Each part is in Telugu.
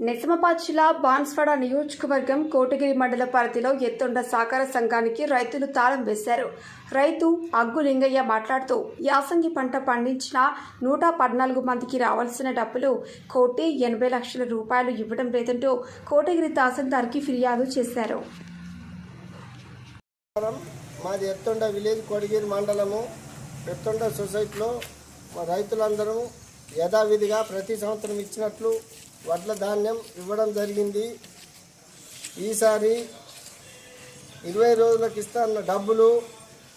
నిజామాబాద్ జిల్లా బాన్స్వాడ నియోజకవర్గం కోటగిరి మండల పరిధిలో ఎత్తుండ సహకార సంఘానికి రైతులు తాళం వేశారు. రైతు అగ్గు లింగయ్య మాట్లాడుతూ యాసంగి పంట పండించిన నూట పద్నాలుగు మందికి రావాల్సిన డబ్బులు కోటి ఎనభై లక్షల రూపాయలు ఇవ్వడం లేదంటూ కోటగిరి తహసీల్దార్కి ఫిర్యాదు చేశారు. మాది ఎత్తుండ విలేజ్ కోటగిరి మండలము. ఎత్తుండ సొసైటీలో రైతులందరూ యథావిధిగా ప్రతి సంవత్సరం ఇచ్చినట్లు వడ్ల ధాన్యం ఇవ్వడం జరిగింది. ఈసారి ఇరవై రోజులకు ఇస్తాన్న డబ్బులు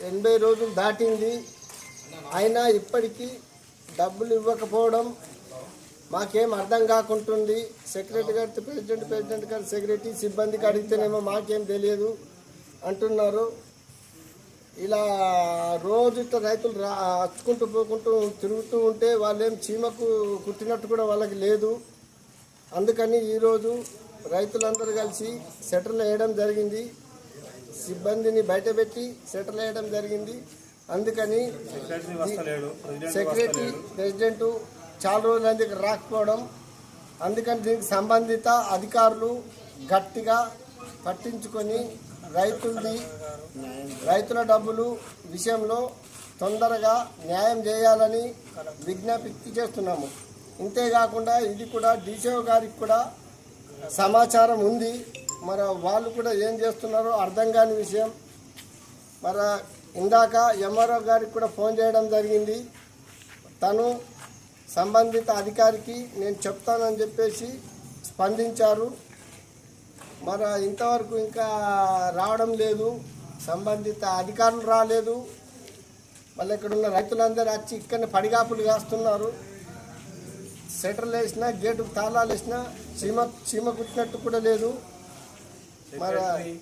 ఎనభై రోజులు దాటింది. అయినా ఇప్పటికీ డబ్బులు ఇవ్వకపోవడం మాకేం అర్థం కాకుంటుంది. సెక్రటరీ గారి ప్రెసిడెంట్ ప్రెసిడెంట్ గారి సెక్రటరీ సిబ్బందికి అడిగితేనేమో మాకేం తెలియదు అంటున్నారు. ఇలా రోజు ఇట్లా రైతులు రా అచ్చుకుంటూ పోకుంటూ తిరుగుతూ ఉంటే వాళ్ళేం చీమకు కుట్టినట్టు కూడా వాళ్ళకి లేదు. అందుకని ఈరోజు రైతులందరూ కలిసి సెటిల్ వేయడం జరిగింది. సిబ్బందిని బయటపెట్టి సెటిల్ వేయడం జరిగింది. అందుకని సెక్రటరీ ప్రెసిడెంట్ చాలా రోజుల దగ్గర రాకపోవడం. అందుకని దీనికి సంబంధిత అధికారులు గట్టిగా పట్టించుకొని రైతులది రైతుల డబ్బులు విషయంలో తొందరగా న్యాయం చేయాలని విజ్ఞప్తి చేస్తున్నాము. ఇంతేకాకుండా ఇది కూడా డీసీఓ గారికి కూడా సమాచారం ఉంది. మరి వాళ్ళు కూడా ఏం చేస్తున్నారో అర్థం కాని విషయం. మరి ఇందాక ఎంఆర్ఓ గారికి కూడా ఫోన్ చేయడం జరిగింది. తను సంబంధిత అధికారికి నేను చెప్తానని చెప్పేసి స్పందించారు. మరి ఇంతవరకు ఇంకా రావడం లేదు. సంబంధిత అధికారులు రాలేదు. మళ్ళీ ఇక్కడ ఉన్న రైతులందరూ వచ్చి ఇక్కడనే పడిగాపులు కాస్తున్నారు. సెటర్లు వేసినా గేటుకు తాళాలు వేసినా చీమ చీమ కుట్టినట్టు కూడా లేదు. మరి